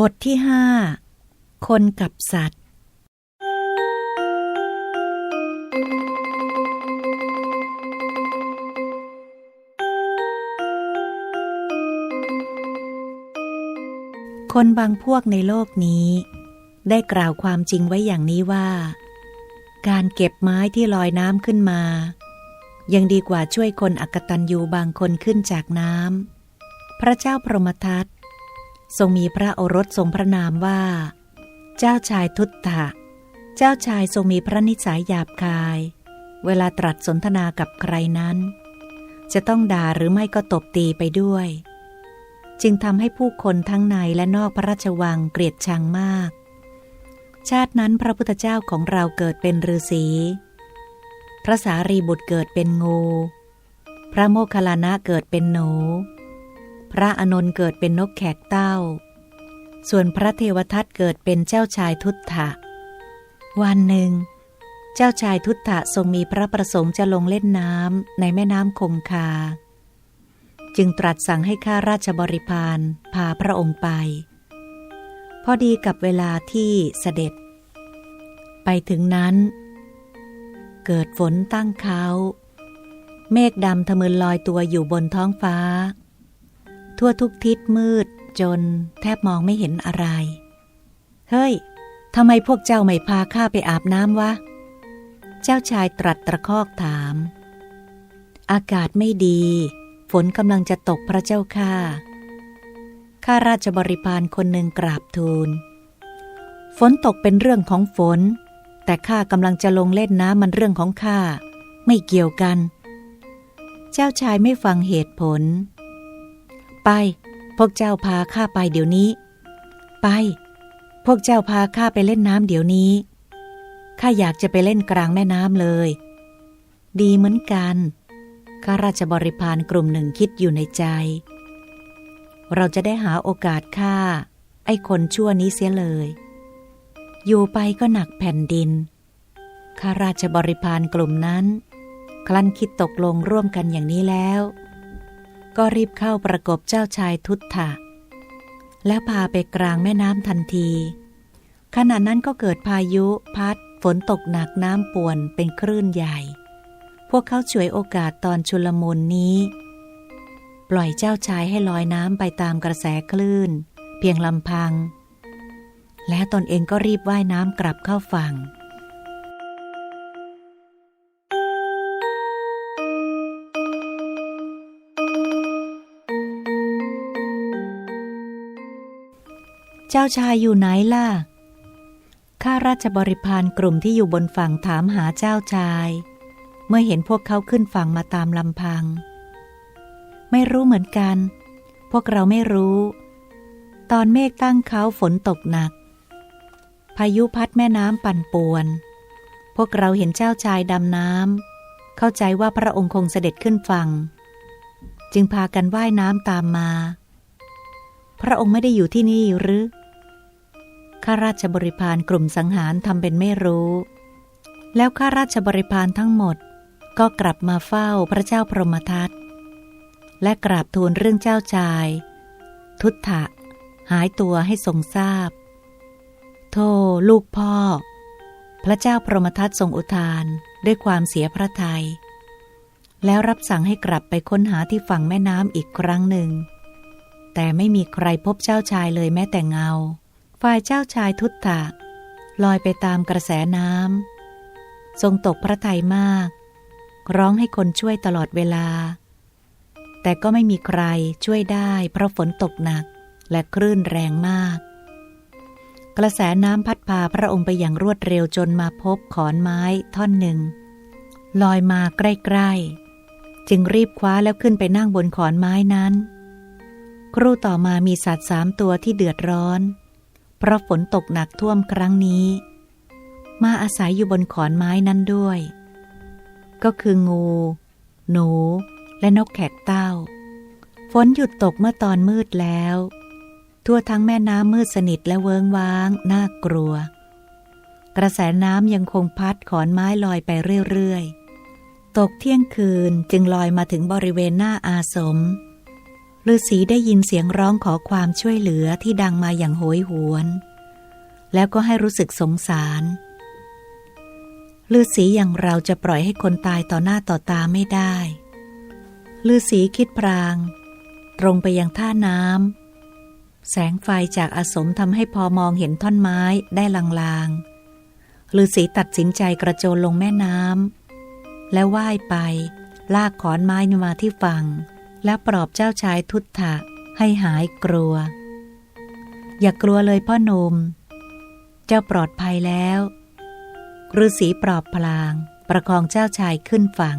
บทที่ห้าคนกับสัตว์ คนบางพวกในโลกนี้ ได้กล่าวความจริงไว้อย่างนี้ว่า การเก็บไม้ที่ลอยน้ำขึ้นมา ยังดีกว่าช่วยคนอักตันยูบางคนขึ้นจากน้ำพระเจ้าพรหมทัต ทรงมีพระโอรสทรงพระนามว่า เจ้าชายทุตตะ เจ้าชายทรงมีพระนิสัยหยาบคาย เวลาตรัสสนทนากับใครนั้น จะต้องด่าหรือไม่ก็ตบตีไปด้วย จึงทำให้ผู้คนทั้งในและนอกพระราชวังเกลียดชังมาก ชาตินั้นพระพุทธเจ้าของเราเกิดเป็นฤาษี พระสารีบุตรเกิดเป็นงู พระโมคคัลลานะเกิดเป็นหนู พระอนนท์เกิดเป็นนกแขกเต้า ส่วนพระเทวทัตเกิดเป็นเจ้าชายทุตถะ วันหนึ่ง เจ้าชายทุตถะทรงมีพระประสงค์จะลงเล่นน้ำในแม่น้ำคงคา จึงตรัสสั่งให้ข้าราชบริพารพาพระองค์ไป พอดีกับเวลาที่เสด็จ ไปถึงนั้น เกิดฝนตั้งเขาเมฆดำทะมึนลอยตัวอยู่บนท้องฟ้า ทั่วทุกทิศมืด จนแทบมองไม่เห็นอะไร เฮ้ยทำไมพวกเจ้าไม่พาข้าไปอาบน้ำวะ เจ้าชายตรัสตะคอกถาม อากาศไม่ดี ฝนกำลังจะตกพระเจ้าข้าข้าราชบริพารคนหนึ่งกราบทูล ฝนตกเป็นเรื่องของฝน แต่ข้ากำลังจะลงเล่นน้ำมันเรื่องของข้า ไม่เกี่ยวกัน เจ้าชายไม่ฟังเหตุผล ไป พวกเจ้าพาข้าไปเดี๋ยวนี้ ไป พวกเจ้าพาข้าไปเล่นน้ำเดี๋ยวนี้ ข้าอยากจะไปเล่นกลางแม่น้ำเลย ดีเหมือนกันข้าราชบริพารกลุ่มหนึ่งคิดอยู่ในใจ เราจะได้หาโอกาสฆ่า ไอ้คนชั่วนี้เสียเลย อยู่ไปก็หนักแผ่นดินข้าราชบริพารกลุ่มนั้น คลั้นคิดตกลงร่วมกันอย่างนี้แล้ว ก็รีบเข้าประกบเจ้าชายทุตถะ และพาไปกลางแม่น้ำทันที ขณะนั้นก็เกิดพายุพัด ฝนตกหนักน้ำป่วนเป็นคลื่นใหญ่ พวกเขาช่วยโอกาสตอนชุลมุนนี้ ปล่อยเจ้าชายให้ลอยน้ำไปตามกระแสคลื่น เพียงลำพัง และตนเองก็รีบว่ายน้ำกลับเข้าฝั่ง เจ้าชายอยู่ไหนล่ะ ข้าราชบริพารกลุ่มที่อยู่บนฝั่งถามหาเจ้าชาย เมื่อเห็นพวกเขาขึ้นฝั่งมาตามลำพัง ไม่รู้เหมือนกัน พวกเราไม่รู้ ตอนเมฆตั้งเขาฝนตกหนัก พายุพัดแม่น้ำปั่นป่วน พวกเราเห็นเจ้าชายดำน้ำ เข้าใจว่าพระองค์คงเสด็จขึ้นฝั่ง จึงพากันว่ายน้ำตามมาพระองค์ไม่ได้อยู่ที่นี่หรือ ข้าราชบริพารกลุ่มสังหารทำเป็นไม่รู้ แล้วข้าราชบริพารทั้งหมดก็กลับมาเฝ้าพระเจ้าพรหมทัตและกราบทูลเรื่องเจ้าชาย ทุตถะ หายตัวให้ทรงทราบโธ่ลูกพ่อ พระเจ้าพรหมทัตทรงอุทานด้วยความเสียพระทยัยแล้วรับสั่งให้กลับไปค้นหาที่ฝั่งแม่น้ำอีกครั้งหนึ่ง แต่ไม่มีใครพบเจ้าชายเลยแม้แต่เงา ฝ่ายเจ้าชายทุตตะ ลอยไปตามกระแสน้ำทรงตกพระทัยมาก ร้องให้คนช่วยตลอดเวลา แต่ก็ไม่มีใครช่วยได้เพราะฝนตกหนักและคลื่นแรงมาก กระแสน้ำพัดพาพระองค์ไปอย่างรวดเร็วจนมาพบขอนไม้ท่อนหนึ่ง ลอยมาใกล้ๆ จึงรีบคว้าแล้วขึ้นไปนั่งบนขอนไม้นั้น ครู่ต่อมามีสัตว์สามตัวที่เดือดร้อน เพราะฝนตกหนักท่วมครั้งนี้ มาอาศัยอยู่บนขอนไม้นั้นด้วย ก็คืองู หนู และนกแขกเต้า ฝนหยุดตกเมื่อตอนมืดแล้ว ทั่วทั้งแม่น้ำมืดสนิทและเวิงว้าง น่ากลัว กระแสน้ำยังคงพัดขอนไม้ลอยไปเรื่อยๆ ตกเที่ยงคืนจึงลอยมาถึงบริเวณหน้าอาสม ฤาษีได้ยินเสียงร้องขอความช่วยเหลือที่ดังมาอย่างโหยหวน แล้วก็ให้รู้สึกสงสารฤาษีอย่างเราจะปล่อยให้คนตายต่อหน้าต่อตาไม่ได้ฤาษีคิดพราง ตรงไปยังท่าน้ำแสงไฟจากอาสมทำให้พอมองเห็นท่อนไม้ได้ลางๆฤาษีตัดสินใจกระโจนลงแม่น้ำแล้วว่ายไปลากขอนไม้มาที่ฝั่ง แล้วปลอบเจ้าชายทุตถะให้หายกลัว อย่ากลัวเลยพ่อหนุ่ม เจ้าปลอดภัยแล้วฤาษีปลอบพลาง ประคองเจ้าชายขึ้นฝั่ง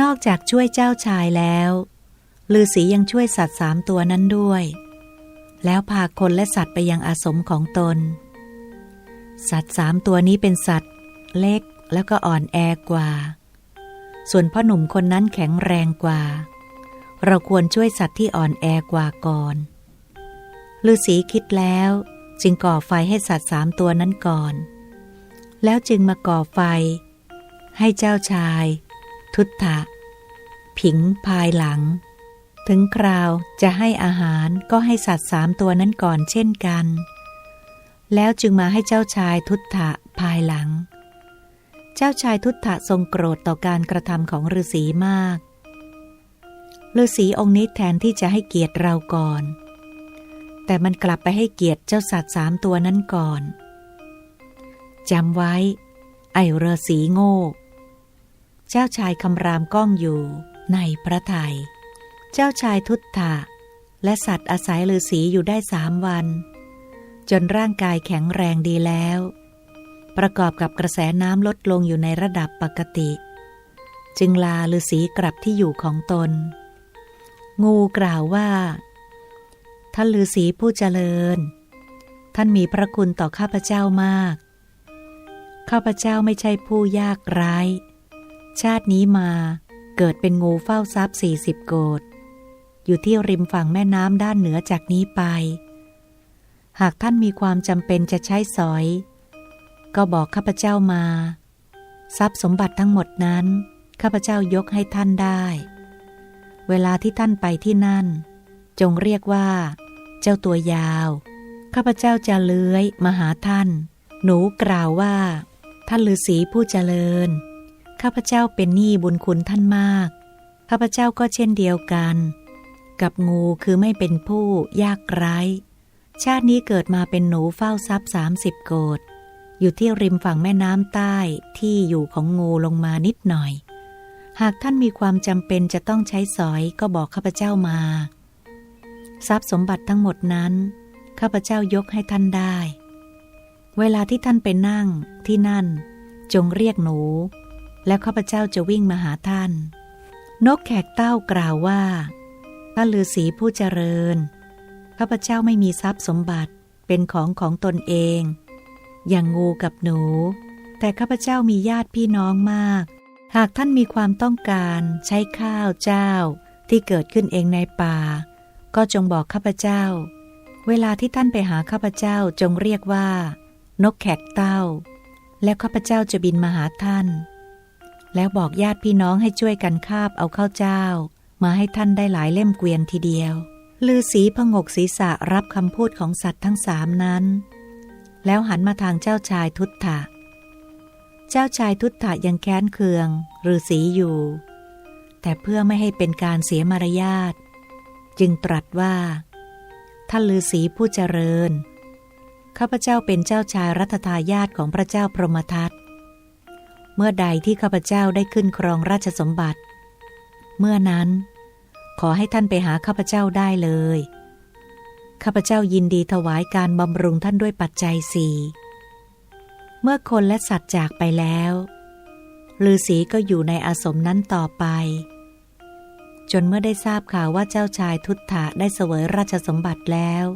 นอกจากช่วยเจ้าชายแล้วฤาษียังช่วยสัตว์สามตัวนั้นด้วย แล้วพาคนและสัตว์ไปยังอาสมของตน สัตว์สามตัวนี้เป็นสัตว์ เล็กแล้วก็อ่อนแอกว่า ส่วนพ่อหนุ่มคนนั้นแข็งแรงกว่า เราควรช่วยสัตว์ที่อ่อนแอกว่าก่อนฤาษีคิดแล้ว จึงก่อไฟให้สัตว์สามตัวนั้นก่อน แล้วจึงมาก่อไฟ ให้เจ้าชาย ทุตถะผิงภายหลัง ถึงคราวจะให้อาหารก็ให้สัตว์สามตัวนั้นก่อนเช่นกัน แล้วจึงมาให้เจ้าชายทุตถะภายหลัง เจ้าชายทุตถะทรงโกรธต่อการกระทำของฤาษีมากฤาษีองค์นี้แทนที่จะให้เกียรติเราก่อน แต่มันกลับไปให้เกียรติเจ้าสัตว์สามตัวนั้นก่อนจำไว้ ไอฤาษีโง่ เจ้าชายคำรามก้องอยู่ในพระไทย เจ้าชายทุตถะและสัตว์อาศัยฤาษีอยู่ได้สามวัน จนร่างกายแข็งแรงดีแล้ว ประกอบกับกระแสน้ำลดลงอยู่ในระดับปกติ จึงลาฤาษีกลับที่อยู่ของตน งูกล่าวว่า ท่านฤาษีผู้เจริญ ท่านมีพระคุณต่อข้าพเจ้ามาก ข้าพเจ้าไม่ใช่ผู้ยากไร้ชาตินี้มาเกิดเป็นงูเฝ้าทรัพย์สี่สิบโกด อยู่ที่ริมฝั่งแม่น้ำด้านเหนือจากนี้ไป หากท่านมีความจำเป็นจะใช้สอย ก็บอกข้าพเจ้ามา ทรัพย์สมบัติทั้งหมดนั้น ข้าพเจ้ายกให้ท่านได้ เวลาที่ท่านไปที่นั่น จงเรียกว่า เจ้าตัวยาว ข้าพเจ้าจะเลื้อยมาหาท่าน หนูกล่าวว่า ท่านฤาษีผู้เจริญ ข้าพเจ้าเป็นหนี้บุญคุณท่านมาก ข้าพเจ้าก็เช่นเดียวกัน กับงูคือไม่เป็นผู้ยากไร้ ชาตินี้เกิดมาเป็นหนูเฝ้าทรัพย์สามสิบโกดอยู่ที่ริมฝั่งแม่น้ำใต้ที่อยู่ของงูลงมานิดหน่อย หากท่านมีความจำเป็นจะต้องใช้สอยก็บอกข้าพเจ้ามา ทรัพย์สมบัติทั้งหมดนั้น ข้าพเจ้ายกให้ท่านได้ เวลาที่ท่านไปนั่งที่นั่น จงเรียกหนู แล้วข้าพเจ้าจะวิ่งมาหาท่าน นกแขกเต้ากล่าวว่า พระฤาษีผู้เจริญ ข้าพเจ้าไม่มีทรัพย์สมบัติเป็นของของตนเอง อย่างงูกับหนู แต่ข้าพเจ้ามีญาติพี่น้องมาก หากท่านมีความต้องการใช้ข้าวเจ้าที่เกิดขึ้นเองในป่า ก็จงบอกข้าพเจ้า เวลาที่ท่านไปหาข้าพเจ้าจงเรียกว่า นกแขกเต้า แล้วข้าพเจ้าจะบินมาหาท่าน แล้วบอกญาติพี่น้องให้ช่วยกันคาบเอาข้าวเจ้า มาให้ท่านได้หลายเล่มเกวียนทีเดียว ลือสีพงกศีรษะรับคำพูดของสัตว์ทั้งสามนั้น แล้วหันมาทางเจ้าชายทุตถะ เจ้าชายทุตถะยังแค้นเคืองฤาษีอยู่ แต่เพื่อไม่ให้เป็นการเสียมารยาท จึงตรัสว่า ท่านฤาษีผู้เจริญ ข้าพเจ้าเป็นเจ้าชายรัตทายาทของพระเจ้าพรหมทัตเมื่อใดที่ข้าพเจ้าได้ขึ้นครองราชสมบัติ เมื่อนั้น ขอให้ท่านไปหาข้าพเจ้าได้เลย ข้าพเจ้ายินดีถวายการบำรุงท่านด้วยปัจจัยสี่เมื่อคนและสัตว์จากไปแล้วฤาษีก็อยู่ในอาสมนั้นต่อไป จนเมื่อได้ทราบข่าวว่าเจ้าชายทุตถะได้เสวยราชสมบัติแล้ว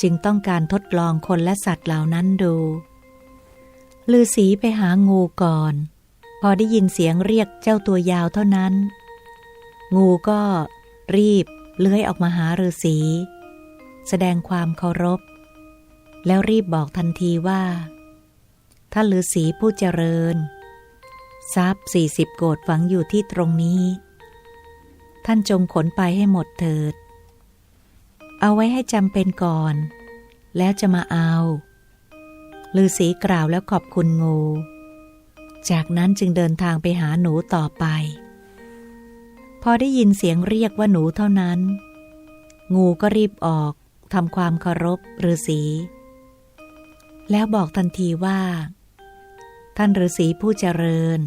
จึงต้องการทดลองคนและสัตว์เหล่านั้นดูฤาษีไปหางูก่อน พอได้ยินเสียงเรียกเจ้าตัวยาวเท่านั้น งูก็รีบเลื้อยออกมาหาฤาษี แสดงความเคารพ แล้วรีบบอกทันทีว่าท่านฤาษีผู้เจริญ ทรัพย์สี่สิบโกดฝังอยู่ที่ตรงนี้ ท่านจงขนไปให้หมดเถิด เอาไว้ให้จำเป็นก่อน แล้วจะมาเอาฤาษีกล่าวแล้วขอบคุณงู จากนั้นจึงเดินทางไปหาหนูต่อไป พอได้ยินเสียงเรียกว่าหนูเท่านั้น งูก็รีบออกทำความเคารพฤาษีแล้วบอกทันทีว่า ท่านฤาษีผู้เจริญ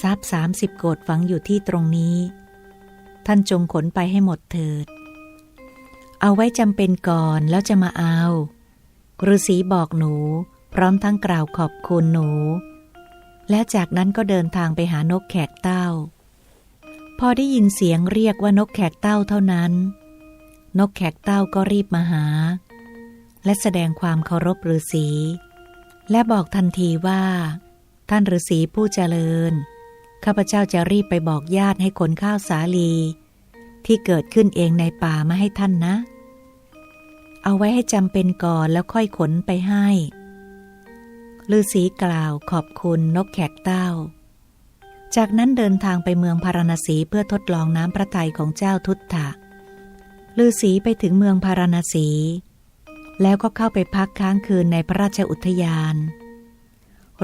ทรัพย์สามสิบโกดฝังอยู่ที่ตรงนี้ ท่านจงขนไปให้หมดเถิด เอาไว้จำเป็นก่อนแล้วจะมาเอาฤาษีบอกหนู พร้อมทั้งกล่าวขอบคุณหนู และจากนั้นก็เดินทางไปหานกแขกเต้า พอได้ยินเสียงเรียกว่านกแขกเต้าเท่านั้น นกแขกเต้าก็รีบมาหา และแสดงความเคารพฤาษีและบอกทันทีว่า ท่านฤาษีผู้เจริญ ข้าพเจ้าจะรีบไปบอกญาติให้ขนข้าวสาลี ที่เกิดขึ้นเองในป่ามาให้ท่านนะ เอาไว้ให้จำเป็นก่อนแล้วค่อยขนไปให้ ฤาษีกล่าวขอบคุณนกแขกเต้า จากนั้นเดินทางไปเมืองพาราณสีเพื่อทดลองน้ำพระทัยของเจ้าทุตตะฤาษีไปถึงเมืองพาราณสี แล้วก็เข้าไปพักค้างคืนในพระราชอุทยาน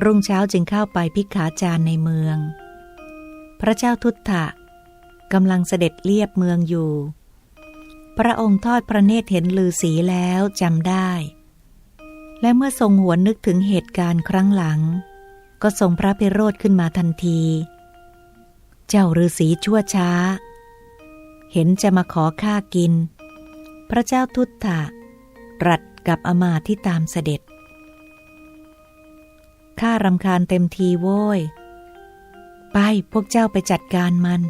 รุ่งเช้าจึงเข้าไปพิกขาจารในเมือง พระเจ้าทุตตะกำลังเสด็จเลียบเมืองอยู่ พระองค์ทอดพระเนตรเห็นลือสีแล้วจำได้ และเมื่อทรงหวนนึกถึงเหตุการณ์ครั้งหลัง ก็ทรงพระพิโรธขึ้นมาทันที เจ้าฤาษีชั่วช้า เห็นจะมาขอข้ากิน พระเจ้าทุตตะรัดกับอมาที่ตามเสด็จ ข้ารำคาญเต็มทีโว้ย ไปพวกเจ้าไปจัดการมัน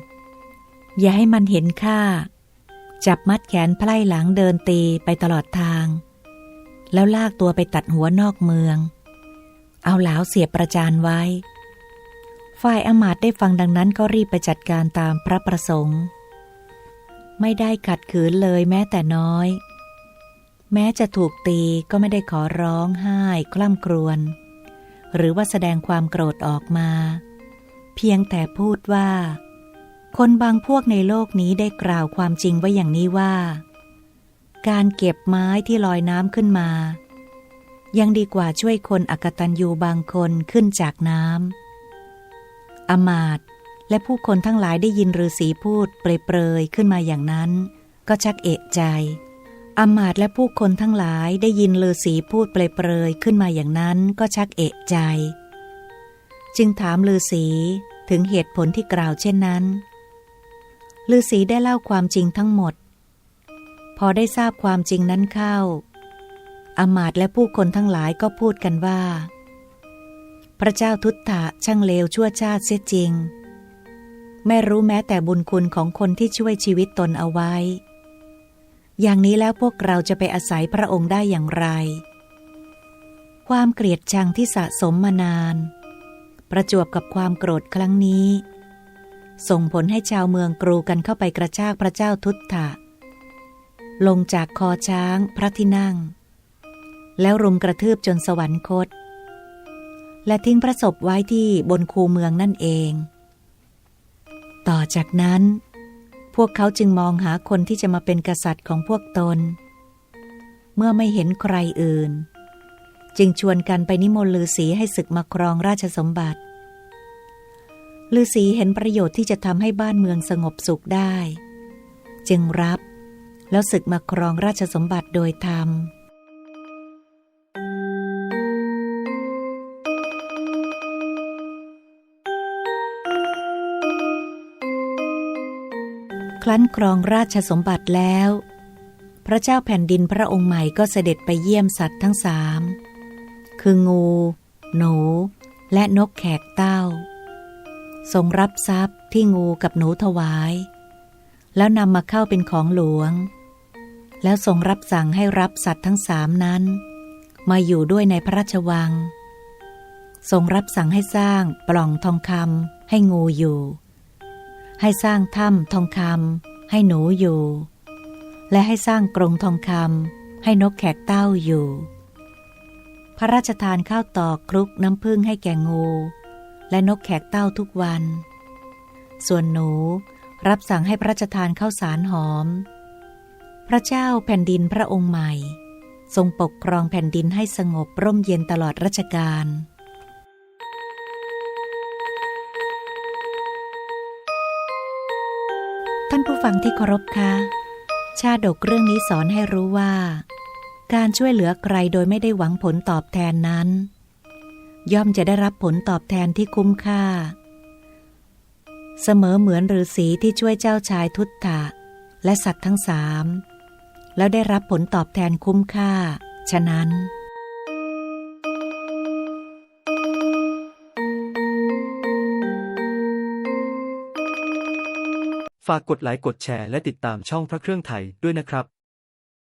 อย่าให้มันเห็นข้า จับมัดแขนไพล่หลังเดินตีไปตลอดทาง แล้วลากตัวไปตัดหัวนอกเมือง เอาเหลาเสียประจานไว้ ฝ่ายอมาตได้ฟังดังนั้นก็รีบไปจัดการตามพระประสงค์ ไม่ได้ขัดขืนเลยแม้แต่น้อย แม้จะถูกตีก็ไม่ได้ขอร้องไห้ คล่ำครวญหรือว่าแสดงความโกรธออกมา เพียงแต่พูดว่า คนบางพวกในโลกนี้ได้กล่าวความจริงไว้อย่างนี้ว่า การเก็บไม้ที่ลอยน้ำขึ้นมา ยังดีกว่าช่วยคนอกตันยูบางคนขึ้นจากน้ำอมาตและผู้คนทั้งหลายได้ยินฤาษีพูดเปรยๆขึ้นมาอย่างนั้น ก็ชักเอะใจอมาตและผู้คนทั้งหลายได้ยินฤาษีพูดเปรยๆขึ้นมาอย่างนั้นก็ชักเอะใจ จึงถามฤาษีถึงเหตุผลที่กล่าวเช่นนั้นฤาษีได้เล่าความจริงทั้งหมด อได้ทราบความจริงนั้นเข้าอมาตและผู้คนทั้งหลายก็พูดกันว่า พระเจ้าทุตตะช่างเลวชั่วชาติเสียจริง ไม่รู้แม้แต่บุญคุณของคนที่ช่วยชีวิตตนเอาไว้ อย่างนี้แล้วพวกเราจะไปอาศัยพระองค์ได้อย่างไร ความเกลียดชังที่สะสมมานาน ประจวบกับความโกรธครั้งนี้ ส่งผลให้ชาวเมืองกรูกันเข้าไปกระชากพระเจ้าทุตตะ ลงจากคอช้างพระที่นั่ง แล้วรุมกระทืบจนสวรรคต และทิ้งพระศพไว้ที่บนคูเมืองนั่นเอง ต่อจากนั้น พวกเขาจึงมองหาคนที่จะมาเป็นกษัตริย์ของพวกตน เมื่อไม่เห็นใครอื่น จึงชวนกันไปนิมนต์ฤาษีให้ศึกมาครองราชสมบัติฤาษีเห็นประโยชน์ที่จะทำให้บ้านเมืองสงบสุขได้ จึงรับ แล้วศึกมาครองราชสมบัติโดยธรรม ครั้นครองราชสมบัติแล้ว พระเจ้าแผ่นดินพระองค์ใหม่ก็เสด็จไปเยี่ยมสัตว์ทั้งสามคืองู หนู และนกแขกเต้า ทรงรับทรัพย์ที่งูกับหนูถวาย แล้วนำมาเข้าเป็นของหลวง แล้วทรงรับสั่งให้รับสัตว์ทั้งสามนั้น มาอยู่ด้วยในพระราชวัง ทรงรับสั่งให้สร้างปล่องทองคำให้งูอยู่ ให้สร้างถ้ำทองคำให้หนูอยู่ และให้สร้างกรงทองคำให้นกแขกเต้าอยู่ พระราชทานข้าวตอกคลุกน้ำผึ้งให้แก่งู และนกแขกเต้าทุกวัน ส่วนหนูรับสั่งให้พระราชทานข้าวสารหอม ระเจ้าแผ่นดินพระองค์ใหม่ ทรงปกครองแผ่นดินให้สงบร่มเย็นตลอดรัชกาลท่านผู้ฟังที่เคารพคะชาดกเรื่องนี้สอนให้รู้ว่า การช่วยเหลือใครโดยไม่ได้หวังผลตอบแทนนั้น ย่อมจะได้รับผลตอบแทนที่คุ้มค่า เสมอเหมือนฤาษีที่ช่วยเจ้าชายทุตตะและสัตว์ทั้งสาม แล้วได้รับผลตอบแทนคุ้มค่า ฉะนั้น ฝากกดไลค์กดแชร์และติดตามช่องพระเครื่องไทยด้วยนะครับ